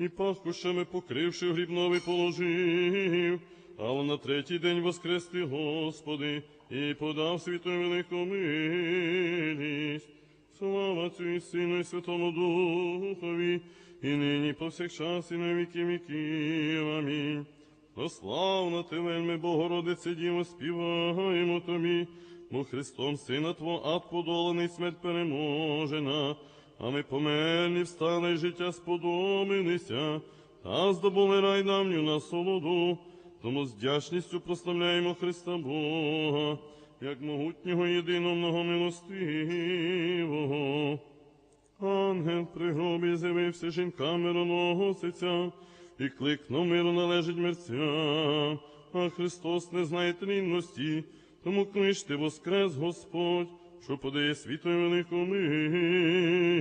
і пахощами покривши грібновий положив, але на третій день воскрес ти, Господи, і подав світу велику милість. Слава Отцю Сину, і Святому Духові, і нині повсякчас, і на віки віків. Амінь. Прославна ти, вельми, Богородице, Діво, співаємо тобі, бо Христом Сина Твого ад подоланий, смерть переможена, а ми померли, встали, життя сподобилися, та здобули рай давню насолоду, тому з вдячністю прославляємо Христа Бога, як могутнього єдиного многомилостивого. Ангел при гробі з'явився жінкам мироносиця, і кликнув миру належить мерцям, а Христос не знає трінності, тому кличте воскрес Господь, що подає світу велику милість.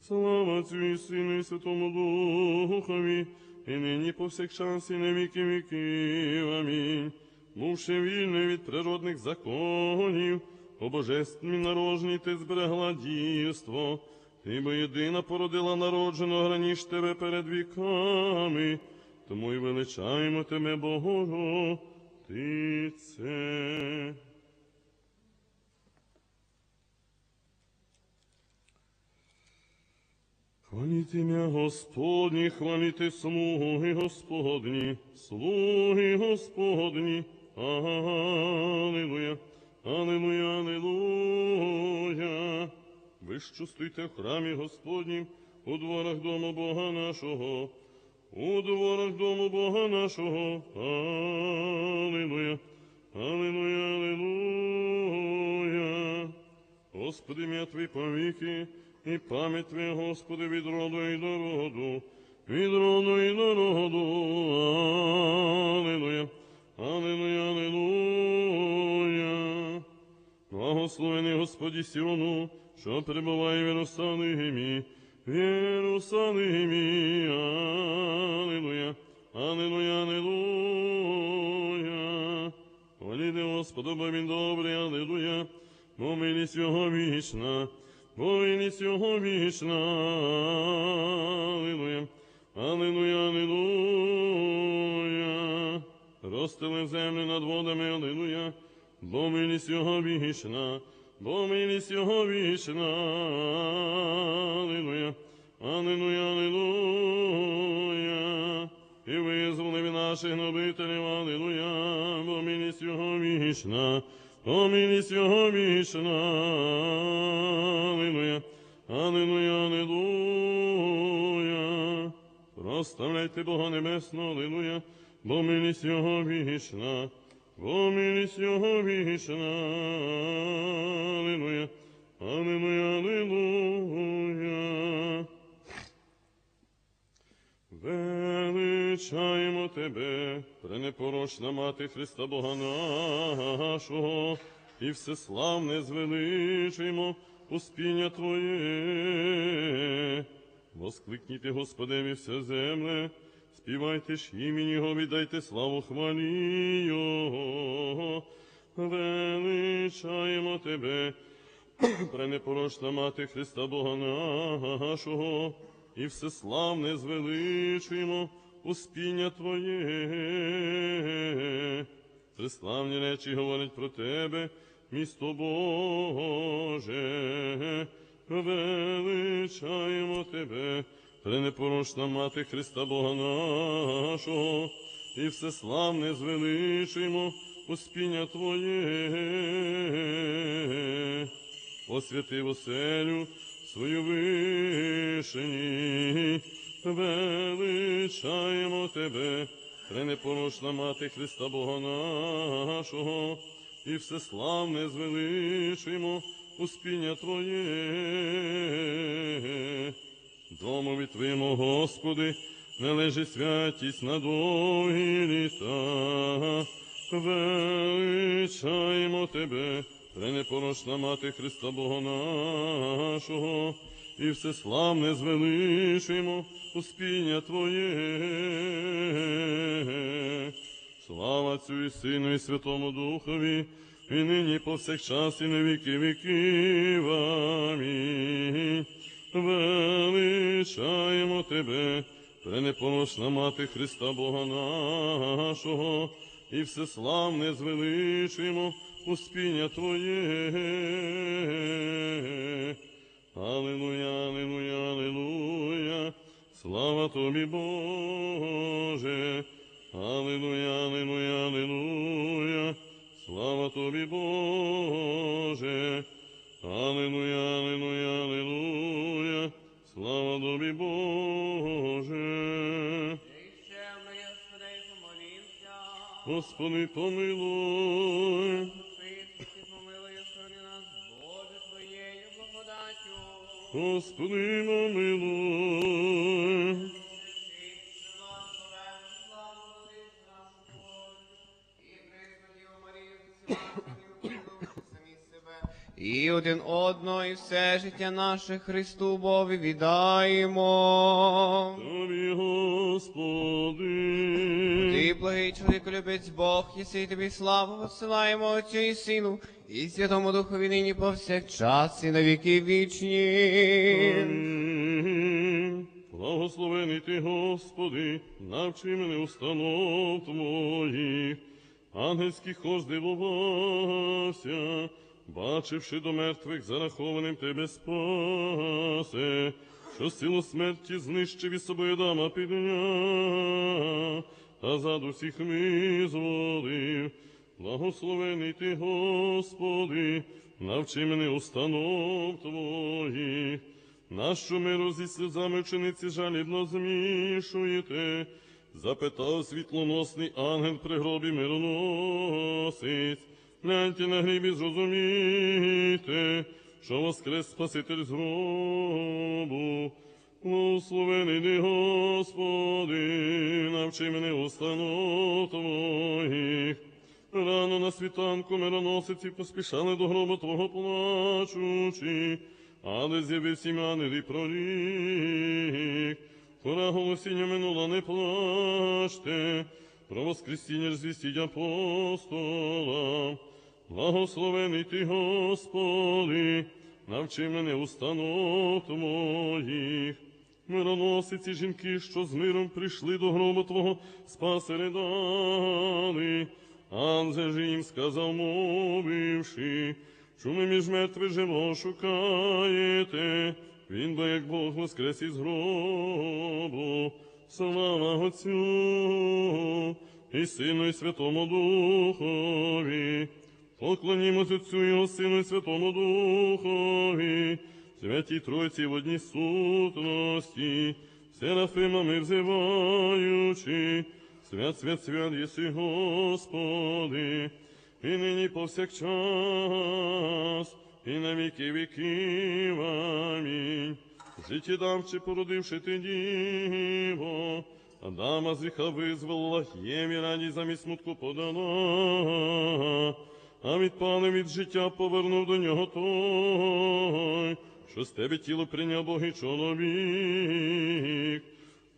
Слава Отцю і Сину, і Святому Духові, і нині повсякчас, і на віки віків. Амінь. Бувши вільною від природних законів, о божественній народженні ти зберегла дійство, ти бо єдина породила народженого раніш тебе перед віками, тому й величаємо тебе, Богородице. Хваліть ім'я Господні, хваліте слуги Господні, слуги Господні. Аллилуйя, Аллилуйя, Аллилуйя. Ви що стоїте в храмі Господнім, у дворах дому Бога нашого, у дворах дому Бога нашого. Аллилуйя, Аллилуйя, Аллилуйя. Господи, м'я Твій повіки, і пам'ять Господи, від роду і до роду, від роду і до роду. Аллилуйя, Аллилуйя, Аллилуйя. Благословений Господі Сіону, що перебуває в Єрусалимі, в Єрусалимі. Аллилуйя, Аллилуйя, Аллилуйя. Хваліте Господа, бо він добрий, Аллилуйя. Бо милість його вічна, бо милість його вічна. Аллилуйя, Аллилуйя, Аллилуйя. Розстелив землю над водами, Аллилуйя, бо милість його вічна, бо милість його вічна. Аллилуйя, Аллилуйя, Аллилуйя. І визволив наших гнобителів, Аллилуйя, бо милість його вічна. О, милість його вічна, Аллилуйя, Аллилуйя. Проставляйте Бога Небесного, Аллилуйя, бо милість його вічна, бо милість його вічна, Аллилуйя, Аллилуйя. Величаємо тебе, пренепорочна мати Христа Бога нашого, і всеславне звеличуємо успіння Твоє. Воскликніте Господеві все земле, співайте ж імені Його, віддайте славу хвалі Його. Величаємо тебе, пренепорочна мати Христа Бога нашого, і всеславне звеличуємо успіння Твоє. Преславні речі говорять про Тебе, місто Боже, величаємо Тебе, пренепорочна мати Христа Бога нашого, і всеславне звеличуємо успіння Твоє. Освяти оселю свою вишені, величаємо Тебе, пренепорочна мати Христа Бога нашого, і всеславне звеличуємо успіння Твоє. Домові Твоєму, Господи, належить святість на довгі літа, величаємо Тебе, пренепорочна мати Христа Бога нашого, і всеславне звеличуємо успіння Твоє. Слава Отцю і Сину, і Святому Духові, і нині повсякчас, і на віки віків. Амінь. величаємо тебе, пренепорочна мати Христа Бога нашого, і всеславне звеличуємо успіння Твоє. Аллилуйя, аллилуйя, аллилуйя, слава Тобі, Боже. Аллилуйя, аллилуйя, аллилуйя, слава Тобі, Боже. Аллилуйя, аллилуйя, аллилуйя, слава Тобі, Боже. Господи, помилуй. Господи, помилуй. І один одного, і все життя наше Христу Бові віддаємо. Тобі, Господи. Ти, благий чоловік, любець Бог, єси тобі славу посилаємо Отцю і Сину, і Святому Духові нині повсякчас, і на віки вічні. Амінь. Благословений ти, Господи, навчи мене установ Твоїх, ангельських хор здивувався, бачивши до мертвих зарахованим тебе спасе, що силу смерті знищив і собою дама підняв, та зад усіх визволив. Благословений ти, Господи, навчи мене установ Твоїх. Нащо миру зі сльозами вчениці жалібно змішуєте? Запитав світлоносний ангел при гробі мироносець. Гляньте на грібі, зрозумійте, що воскрес Спаситель з гробу. Благословений ти, Господи, навчи мене установ Твоїх. Рано на світанку мироносиці поспішали до гроба Твого плачучи, але з'явився ім'яний і прорік. Пора голосіння минула, не плачте, про воскресіння звістіть апостолам. Благословений ти, Господи, навчи мене установ Твоїх. Мироносиці жінки, що з миром прийшли до гроба Твого, спаси ридали. Ангел же їм сказав, мовивши, що між мертвих живо шукаєте. Він бо як Бог воскрес із гробу. Слава Отцю і Сину, і Святому Духові. Поклонімось Отцю Його Сину і Святому Духові, святій Тройці в одній сутності, серафимами взиваючи, свят, свят, свят єси Господи, і нині повсякчас, і на віки віків. Амінь. Життєдавче породивши ти діво, Адама з гріха визволила, Єві радість замість смутку подала, а відпали від життя повернув до нього той, що з тебе тіло прийняв Бог і чоловік.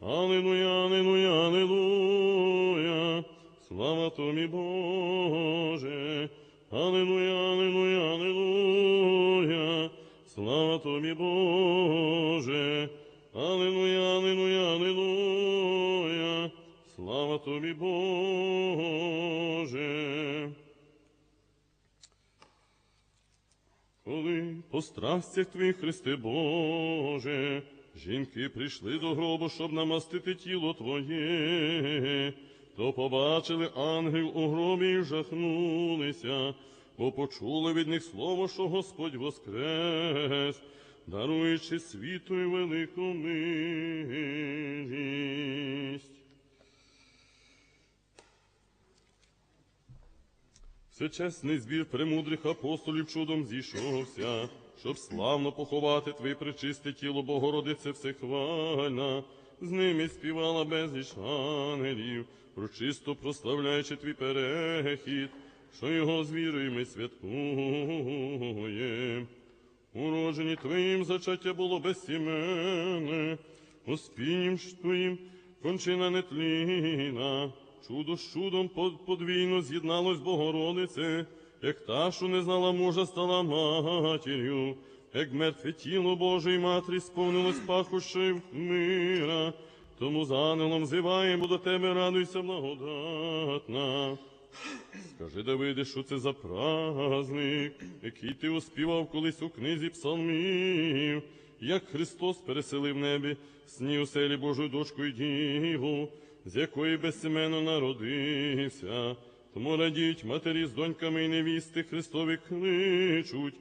Аллилуйя, аллилуйя, аллилуйя, слава тобі, Боже. Аллилуйя, аллилуйя, аллилуйя, слава тобі, Боже. Аллилуйя, аллилуйя, аллилуйя, слава тобі, Боже. Коли по страстях твоїх, Христе Боже, жінки прийшли до гробу, щоб намастити тіло Твоє, то побачили ангел у гробі і жахнулися, бо почули від них слово, що Господь воскрес, даруючи світу і велику милість. Всечесний збір премудрих апостолів чудом зійшовся, щоб славно поховати Твоє пречисте тіло Богородице всехвальна, з ними співала безліч ангелів, прочисто прославляючи твій перехід, що його з вірою ми святкуєм. Уроджені Твоїм зачаття було безсіменне, Успінням ж Твоїм кончина нетліна, чудо з чудом под- подвійно з'єдналось Богородице, як та, що не знала мужа, стала матір'ю, як мертве тіло Боже і Матері сповнилось пахощів мира. Тому з ангелом зиваємо до тебе, радуйся, благодатна. Скажи, Давиде, що це за праздник, який ти оспівав колись у книзі псалмів, як Христос переселив небі сні у селі Божою дочкою Діву, з якої безсеменно народився. Тому радіть матері з доньками і невісти Христові кличуть.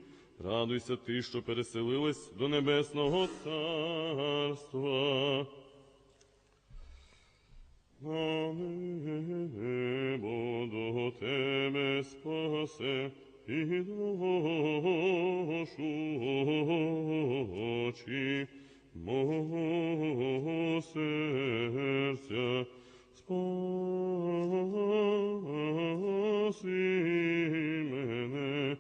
Радуйся ти, що переселилась до небесного царства. Amemo do te me i došu oči, moho srca spasi mene.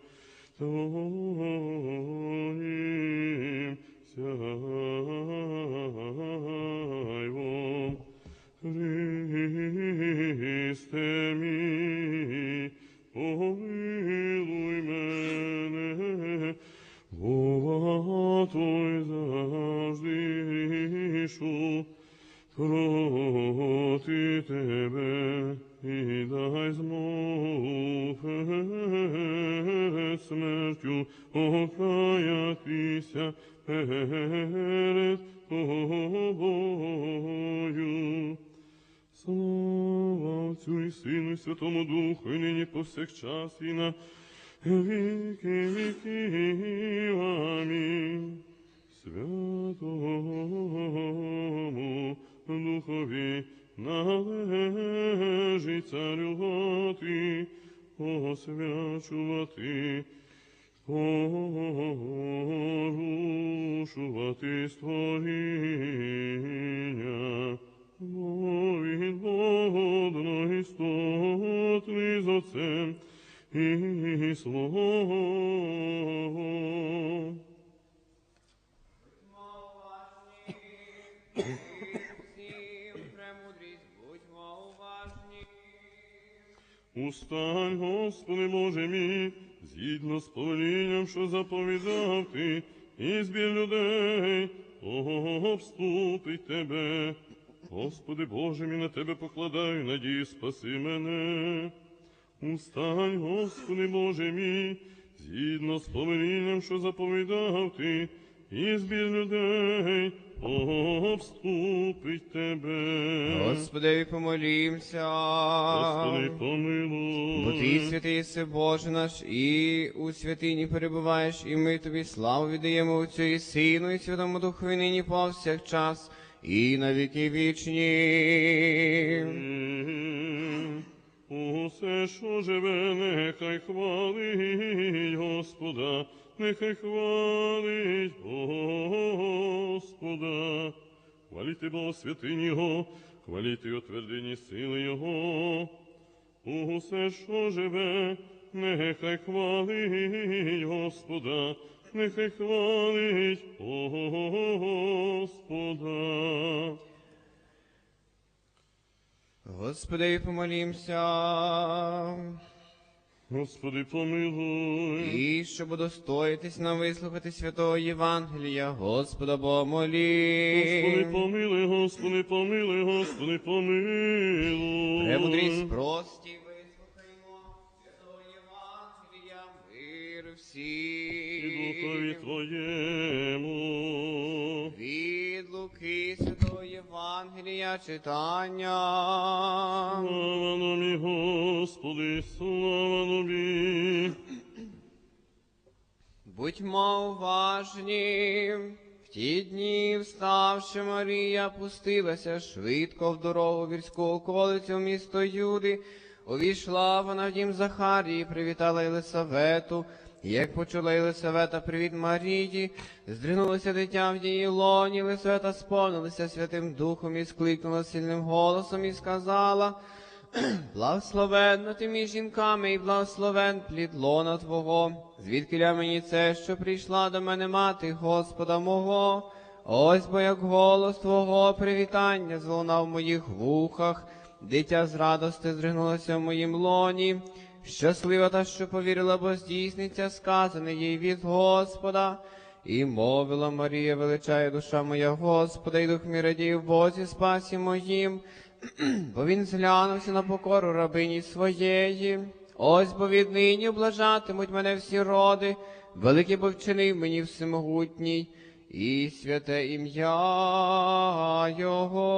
Смертю окаятися перед тобою. Слава Отцю і Сину, і Святому Духу, і нині повсякчас, і на віки віків. Амінь. Святому Духові належить царювати, освячувати, порушувати створіння. Бо він Богодно істотний з Отцем і Словом. Устань, Господи Боже мій, згідно з повелінням, що заповідав ти, і збір людей обступить тебе. Господи Боже мій, на тебе покладаю надії, спаси мене. Устань, Господи Боже мій, згідно з повелінням, що заповідав ти, і збір людей обступить тебе. Господи, помолімся. Господи, помилуй. Бо ти святий єси Боже наш, і у святині перебуваєш, і ми тобі славу віддаємо Отцю і Сину, і Святому Духу, і нині повсякчас, і на віки вічні. Усе, що живе, нехай хвалить Господа, нехай хвалить Господа. Хваліти Бога святині Його, хваліти о твердині сили Його. Усе, що живе, нехай хвалить Господа, нехай хвалить Господа. Господи, помолімся. Господи, помилуй. І щоб удостоїтись нам вислухати святого Євангелія, Господа помолі. Господи, помилуй, Господи, помилуй, Господи, помилуй. Премудрість прості, вислухаймо святого Євангелія, мир І духові. Твоєму. Євангелія читання. Слава нові, Господи, слава нові. Будьмо уважні. В ті дні, вставши Марія, пустилася швидко в дорогу вірську околицю в місто Юди. Увійшла вона в дім Захарії, привітала Єлисавету. Як почула Єлисавета привіт Марії, здригнулося дитя в її лоні, Єлисавета сповнилася Святим Духом і скликнула сильним голосом і сказала, Благословенна ти між жінками, і благословен плід лона Твого. Звідкиля мені це, що прийшла до мене мати Господа мого? Ось бо як голос Твого привітання злунав в моїх вухах, дитя з радости зригнулося в моїм лоні. Щаслива та, що повірила, бо здійсниться сказане їй від Господа. І мовила Марія, величає душа моя Господа, і дух мій радій в Бозі спасі моїм, бо він зглянувся на покору рабині своєї. Ось бо віднині облажатимуть мене всі роди, великий бо вчинив мені всемогутній, і святе ім'я Його.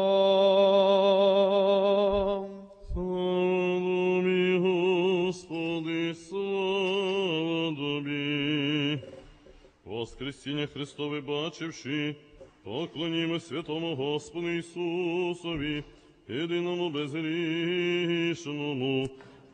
Господи, слава тобі. Воскресіння Христове бачивши, поклонімо святому Господу Ісусові, єдиному безгрішному.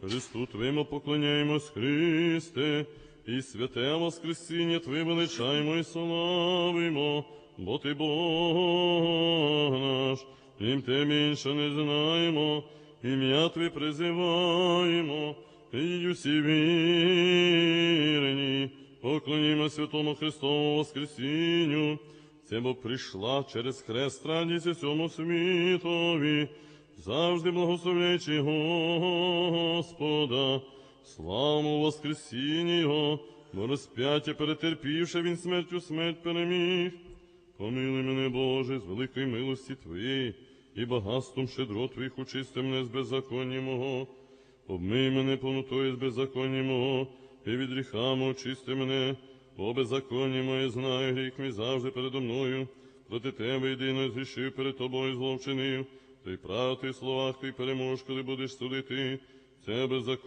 Христу Твоєму поклоняємось, Христе, і святе Воскресіння Твоє величаємо і славимо, бо Ти Бог наш, Тим те більше не знаємо, ім'я Твоє призиваємо, і усі поклонімо святому Христову Воскресінню, це бо прийшла через хрест радість усьому світові, завжди благословляючи Господа, славу Воскресіння Його, бо розп'яття перетерпівши він смертю смерть переміг. Помилуй мене, Боже, з великої милості Твоєї, і багатством щедро Твоїх очисти мене з беззаконня мого. Обмий мене повнотою з беззаконні мого, і від гріха очисти мене, бо беззаконні моє знаю, гріх мій завжди передо мною. Проти тебе єдино згрішив перед тобою зловчинив, та й прав ти словах ти переможеш, коли будеш судити. Це беззаконня.